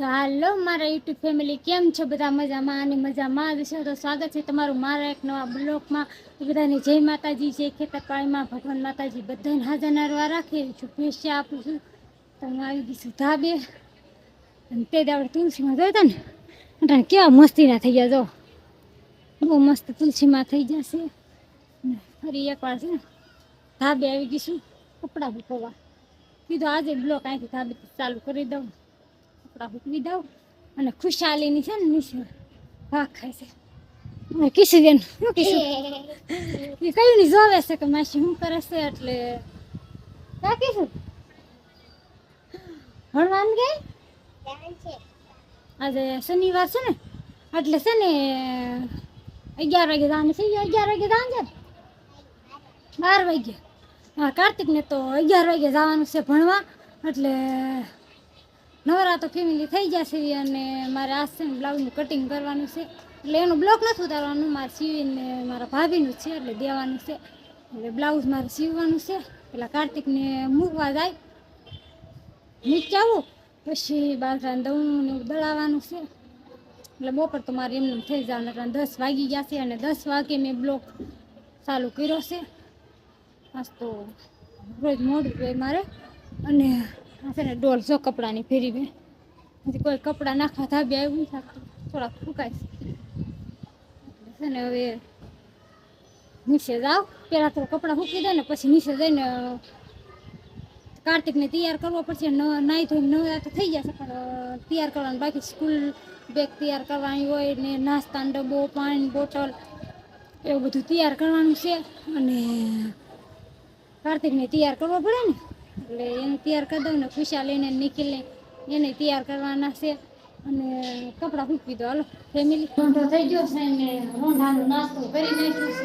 તો હાલો, મારા YouTube family, કેમ છો બધા? મજામાં અને મજામાં જ છે? તો સ્વાગત છે તમારું મારા એક નવા બ્લોકમાં બધાને જય માતાજી, જય ખેતરપાળીમાં. ભગવાન માતાજી બધાને હાજર નારવા રાખી. શુભેચ્છા આપું છું. તો હું આવી ગઈ છું ધાબે. અને તે દાડે તુલસીમાં જોતા ને એટલે કેવા મસ્તીના થઈ ગયા જો. બહુ મસ્ત તુલસીમાં થઈ જશે. ફરી એકવાર છે ધાબે આવી ગઈશું કપડાં મૂકવા. કીધું આજે બ્લોક અહીંથી ધાબે ચાલુ કરી દઉં. કપડાં મૂકવી દઉં અને ખુશાલીની છે ને નીચે ભાખાય છે. અને કિશી બેન શું કિશું એ કયું ની જોવે છે કે માસી શું કરે છે એટલે? રાખીશું ભણવાનું ગઈ આજે શનિવાર છે ને એટલે છે ને અગિયાર વાગે જવાનું છે. અગિયાર વાગે જવાનું છે બાર વાગે હા કાર્તિકને તો અગિયાર વાગે જવાનું છે ભણવા એટલે નવરા તો ફેમિલી થઈ જશે અને મારે આ છે બ્લાઉઝનું કટિંગ કરવાનું છે. એટલે એનું બ્લોક નથી ઉતારવાનું, મારે સીવીને મારા ભાભીનું છે એટલે દેવાનું છે. એટલે બ્લાઉઝ મારે સીવવાનું છે. પેલા કાર્તિકને મૂકવા જાય. નીચે આવું. પછી બાજરાને દઉં ને દળાવવાનું છે. એટલે બપોર તો મારે એમને એમ થઈ જવાનું એટલે દસ વાગી ગયા છે અને દસ વાગે મેં બ્લોક ચાલુ કર્યો છે. આજ તો રોજ મોડું હોય મારે. અને આ છે ને ડોલ જો કપડાની ફેરી મેં હજી કોઈ કપડાં નાખવા ધાબી આવ્યું નથી થોડાક ફૂંકાઈશ છે. ને હવે નીચે જાઓ. પહેલાં તો કપડાં ફૂંકી દે ને પછી નીચે જઈને કાર્તિકને તૈયાર કરવો પડશે. નાહી ધોઈને નવરા તો થઈ જશે, પણ તૈયાર કરવાનું બાકી સ્કૂલ બેગ તૈયાર કરવાની હોય ને નાસ્તાનો ડબ્બો, પાણી બોટલ, એવું બધું તૈયાર કરવાનું છે. અને કાર્તિકને તૈયાર કરવો પડે ને એટલે એને તૈયાર કરી દઉં ને ખુશા લઈને નીકળીને એને તૈયાર કરવાના છે અને કપડાં ફૂકી દો હાલો ફેમિલી રોંઢો થઈ ગયો છે ને રોંઢાનો નાસ્તો કરી નાખ્યો છે.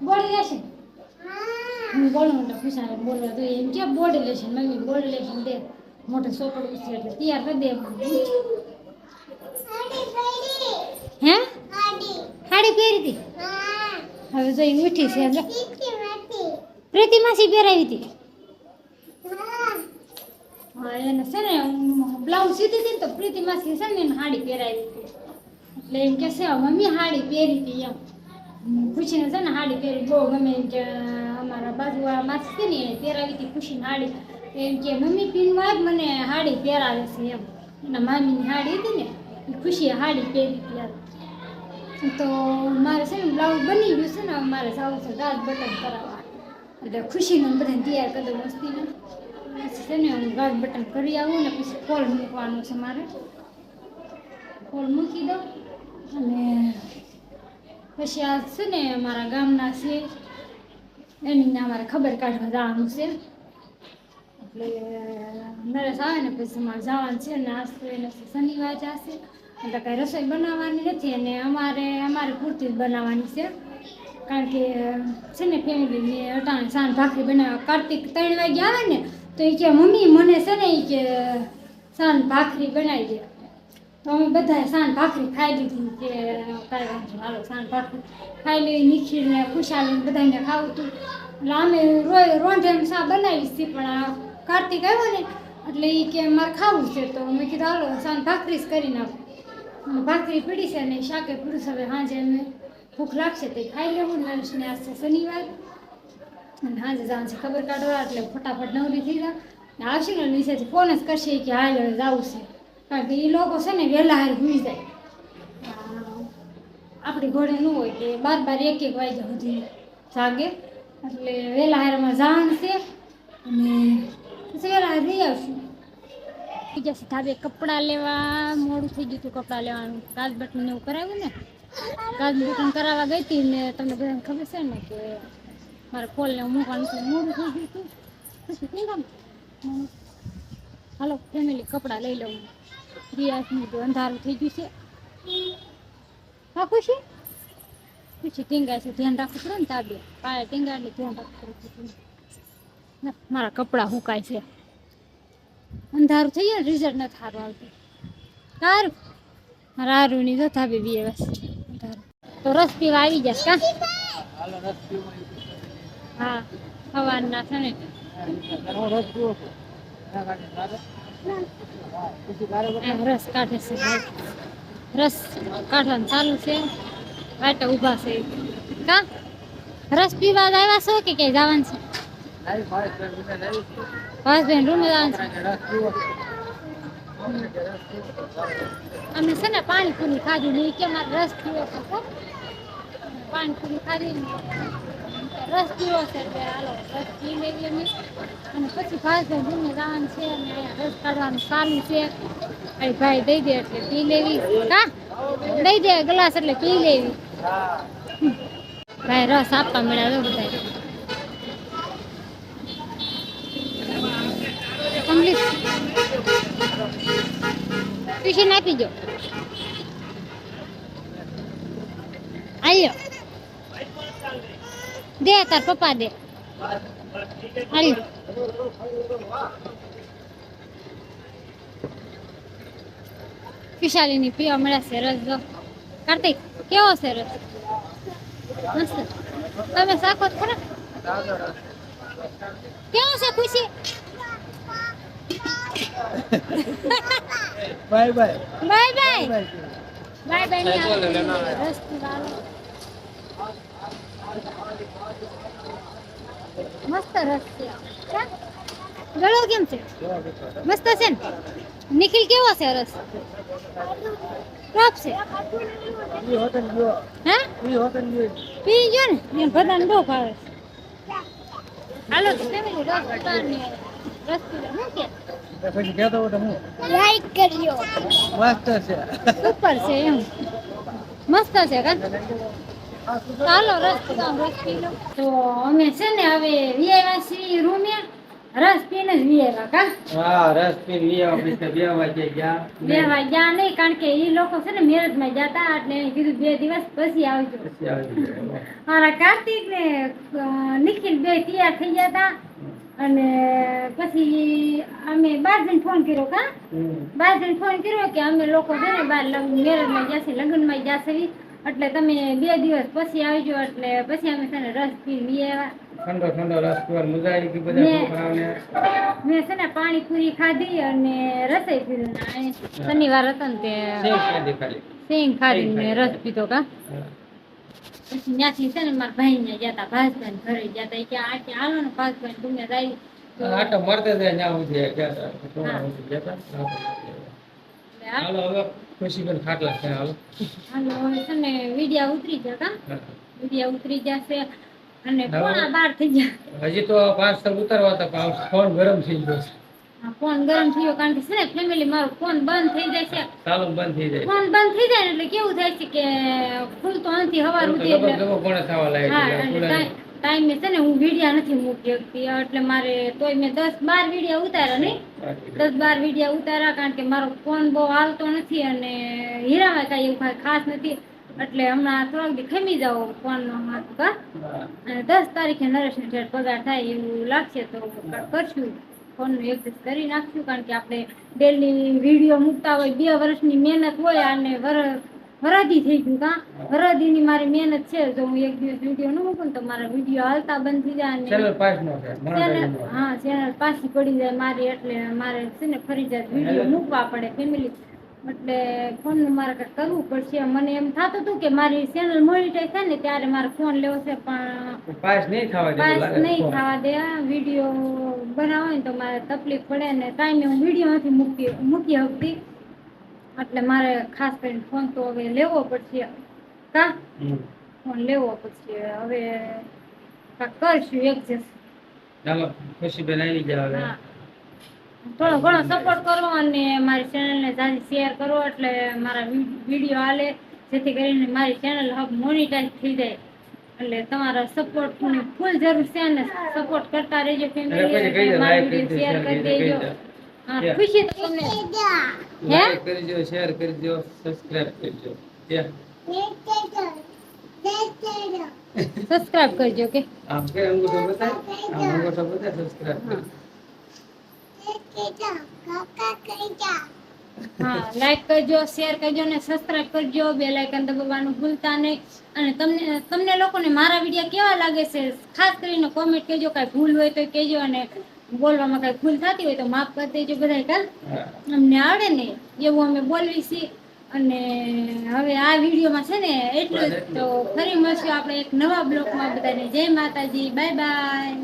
બોલી લેશે? હું બોલું એટલે ખુશાને બોલવા તો એમ કે બોડી લેશે મમ્મી બોડી લેશે દે. મોટો સોપડું છે એટલે તૈયાર કરી દે હે? સાડી પહેરી હતી? હવે જો એ ઉઠી છે પ્રીતિ માસી પહેરાવી હતી? એને છે ને બ્લાઉઝ સીધી હતી ને તો પ્રીતિ માસી છે ને, એને સાડી પહેરાવી હતી. એટલે એમ કે છે મમ્મી સાડી પહેરી હતી એમ. ખુશીને છે ને સાડી પહેરી, બહુ ગમે એમ કે, અમારા બાજુવાળા માસી છે ને પહેરાવી હતી, ખુશીને હાડી. એમ કે, મમ્મી પીનવા જ મને હાડી પહેરાવે છે એમ. એના મામીની સાડી હતી ને, એ ખુશીએ હાડી પહેરી હતી તો મારે છે ને બ્લાઉઝ બની ગયું છે ને મારે સાવ છે ગાજ બટન કરાવવા એટલે ખુશીને બધાને તૈયાર કરી દઉં મસ્તીને. પછી છે ને હું ગાજ બટન કરી આવું ને પછી ફોલ મૂકવાનું છે મારે. ફોલ મૂકી દઉં અને પછી આ છે ને અમારા ગામના છે. એની અમારે મારે ખબર કાઢવા જવાનું છે. એટલે નરેશ આવે ને પછી અમારે જવાનું છે. ને તો એને શનિવાર જશે એટલે કાંઈ રસોઈ બનાવવાની નથી અને અમારે અમારે પૂરતી જ બનાવવાની છે. કારણ કે છે ને ફેમિલીને અટાણે સાંજ ભાખરી બનાવવા કાર્તિક ત્રણ વાગે આવે ને, તો એ કે મમ્મી મને છે ને એ કે સાંજ ભાખરી બનાવી દે. તો અમે બધાએ સાંજ ભાખરી ખાઈ લીધી કે કાંઈ વાંધો હાલો સાંજ ભાખરી ખાઈ લીધી નીખીને ખુશાલીને બધાને ખાવું હતું. એટલે અમે રોય એમ શા બનાવી હતી પણ આ કાર્તિક આવ્યો ને, એટલે એ કે મારે ખાવું છે, તો મેં કીધું, હાલો, સાંજ ભાખરી જ કરી નાખું. ભાખરી પડી છે અને શાકે પીડું હવે સાંજે અમે ભૂખ લાગશે તે ખાઈ લેવું નરેશને ને આજે શનિવાર. અને સાંજે જવાનું છે ખબર કાઢવા એટલે ફટાફટ નવરી થઈ ને આવશે ને નીચેથી ફોન જ કરશે કે હાલ હવે જવું છે. કારણ કે એ લોકો છે ને વહેલા હાર ભૂઈ જાય. આપણી ઘોડે ન હોય કે બાર બાર એક એક વાગે સુધી જાગે. એટલે વહેલા હારમાં જવાનું છે. અને પછી વહેલા હાર રહી આવશું. બીજા સીધા બે કપડાં લેવા. મોડું થઈ ગયું હતું કપડાં લેવાનું. કાલ બટન એવું કરાવ્યું ને? કાચ બટન કરાવવા ગઈ હતી ને તમને બધાને ખબર છે ને કે મારે ફોલને મૂકવાનું છે, મોડું થઈ ગયું હતું. શું કામ? હાલો ફેમિલી કપડાં લઈ લઉં. રિયાસનું તો અંધારું થઈ ગયું છે. હા, ખુશી? પછી ટીંગાય છે, ધ્યાન રાખવું પડે ને તાબે. પાયા ટીંગાને ધ્યાન રાખવું પડે મારા કપડાં સુકાય છે. અંધારું થઈ ગયું રિઝલ્ટ નથી સારું આવતું. સારું મારા આરુની જથા થાબે બી બસ તો રસ પીવા આવી જશ કા? હા સવારના છે ને. રસ કાઢે છે રસ કાઢવાનું ચાલુ છે. વાટે ઊભા છે. કા? રસ પીવા આવ્યા છો કે ક્યાંય જવાનું છે? ભાસબેન રૂમે જવાનું છે. અમે છે ને પાણીપુરી ખાધી નહીં કે મારે રસ પીવો છે પાણીપુરી ખાધી રસ પીવો છે રસ પી લેવી અમે. અને પછી ભાઈ રૂમે જવાનું છે અને અહીંયા રસ કાઢવાનું ચાલુ છે. અહીં ભાઈ દઈ દે એટલે પી લેવી. હા? દઈ દે ગ્લાસ એટલે પી લેવી. ભાઈ રસ આપવા મળ્યા બધા ટ્યુશન આપી દો. આયો દે તાર પપ્પા દે. હાલ વિશાલીની પીવા મળ્યા છે રસ જો. કાર્તિક, કેવો છે રસ? મસ્ત. તમે તો ખરા? કેવો છે Khushi? Bye bye. Bye bye. Bye bye. ની મસ્ત રસ છે? ગળો કેમ છે? મસ્ત છે ને? નિખિલ કેવો છે રસ ટોપ છે. હા? પી જો ને? બધાને બહુ ભાવે હાલો ફેમિલી પીવાની રસ કે તો પછી કહેતો હોય તો હું લાઈક કરજો મસ્ત છે. સુપર છે એમ. મસ્ત છે કા? ચાલો રસ પીવા રસ પી લો તો અમે છે ને હવે વિયાવ્યા છીએ રૂમે. રસ પીને જ વિયાવ્યા કા? હા રસ પી લઈ આપણે બે વાગે ગયા. બે વાગ્યા નહીં કારણ કે એ લોકો છે ને મેરેજમાં જતા એટલે કીધું બે દિવસ પછી આવજો. મારા કાર્તિક ને નિખિલ બે તૈયાર થઈ ગયા હતા. અને પછી અમે બાર જણ ફોન કર્યો કા બાર જણ ફોન કર્યો કે અમે લોકો છે ને બાર મેરેજમાં જશે લગ્નમાં જશે એટલે તમે બે દિવસ પછી આવજો એટલે પછી અમે છે ને રસ પી લઈ આવ્યા ઠંડો ઠંડો રસ પીવાની મજા આવી ગઈ બધા છોકરાઓને. મેં છે ને પાણીપુરી ખાધી અને રસોઈ પીધી શનિવાર હતો ને તે સિંગ ખાધી ને રસ પીધો કા. પછી ત્યાંથી છે ને મારા ભાઈ ને ગયા હતા ભાસભાઈ ઘરે ગયા હતા કે આ કે હાલો ને ભાસભાઈ તમે જાય આટો મરતે જાય ન્યા સુધી ગયા હતા. ટોણા હા. સુધી ગયા હતા. એટલે આ- હાલો હવે ખુશીબેન ખાટલા છે હાલો. હાલો હવે છે ને વિડિયા ઉતરી ગયા કા વિડિયા ઉતરી જશે અને હવે- બાર થઈ ગયા. હજી તો પાંચ સર ઉતારવા હતા ફોન ગરમ થઈ ગયો છે. ફોન ગરમ થયો કારણ કે છે ને ફેમિલી મારો ફોન બંધ થઈ જાય છે. ચાલુ બંધ થઈ જાય. ફોન બંધ થઈ જાય એટલે કેવું થાય છે કે ખુલતો નથી હવાર ઉઠી એટલે હા પૂરા- ટાઈમે છે ને હું વિડિયા નથી મૂકી શકતી એટલે મારે તોય મેં દસ બાર વિડિયા ઉતાર્યા નહીં. દસ બાર વિડિયા ઉતાર્યા કારણ કે મારો ફોન બહુ હાલતો નથી અને હીરામાં કાંઈ એવું કાંઈ ખાસ નથી. એટલે હમણાં થોડાક દી ખમી જાઓ ફોનનો હાથ હા. અને દસ તારીખે નરેશને પગાર થાય એવું લાગશે તો કરશું. ફોનનું એડજસ્ટ કરી નાખ્યું કારણ કે આપણે ડેલી વીડિયો મૂકતા હોય બે વર્ષની મહેનત હોય અને વર વરદી થઈ ગયું કાં વરદીની મારી મહેનત છે જો હું એક દિવસ વીડિયો ન મૂકું ને તો મારા વીડિયો હાલતા બંધ થઈ જાય અને ચેનલ પાસ નો. હા ચેનલ પાછી પડી જાય મારી એટલે મારે છે ને ફરી જાય વીડિયો મૂકવા પડે ફેમિલી એટલે ફોનનું મારે કંઈક કરવું પડશે. મને એમ થતું હતું કે મારી ચેનલ મોનિટાઈઝ થાય ને ત્યારે મારે ફોન લેવો છે પણ પાસ નહીં થવા દે પાસ નહીં. થવા દે. વીડિયો બનાવો ને તો મારે તકલીફ પડે ને ટાઈમે હું વીડિયો નથી મૂકી મૂકી શકતી. એટલે મારે ખાસ કરીને ફોન તો હવે લેવો પડશે. કા? ફોન લેવો પડશે. હવે કરશું એડજસ્ટ ચાલો ખુશીબેન આવી જાવ થોડો ઘણો સપોર્ટ કરો અને મારી ચેનલને જાજી શેર કરો એટલે મારા વીડિયો હાલે જેથી કરીને મારી ચેનલ હબ મોનિટાઈઝ થઈ જાય. એટલે તમારા સપોર્ટની ફૂલ જરૂર છે અને સપોર્ટ કરતા રહેજો અરે પછી કહી ફેમિલી દે, મારા like કરી વીડિયો દે, શેર share કરી કરી દે, દેજો. કહી દે. હા Yeah. ખુશી તો તમને? હે? લાઈક કરજો શેર કરજો સબસ્ક્રાઇબ કરજો Yeah. સબસ્ક્રાઇબ કરજો કે આમ કે અંગૂઠો બતાય આમ અંગૂઠો બતાય સબસ્ક્રાઇબ કરજો હા લાઈક કરજો શેર કરજો અને સબસ્ક્રાઇબ કરજો. બે લાઇકન દબાવવાનું ભૂલતા નહીં. અને તમને તમને લોકોને મારા વીડિયો કેવા લાગે છે? ખાસ કરીને કોમેન્ટ કરજો. કાંઈ ભૂલ હોય તો કહેજો અને બોલવામાં કઈ ભૂલ થતી હોય તો માફ કરી દેજો બધા કાલ અમને આવડે ને એવું અમે બોલવી છીએ. અને હવે આ વિડીયોમાં છે ને એટલું જ. તો ફરી મળશું આપણે એક નવા બ્લોગમાં બધાને. જય માતાજી. Bye bye.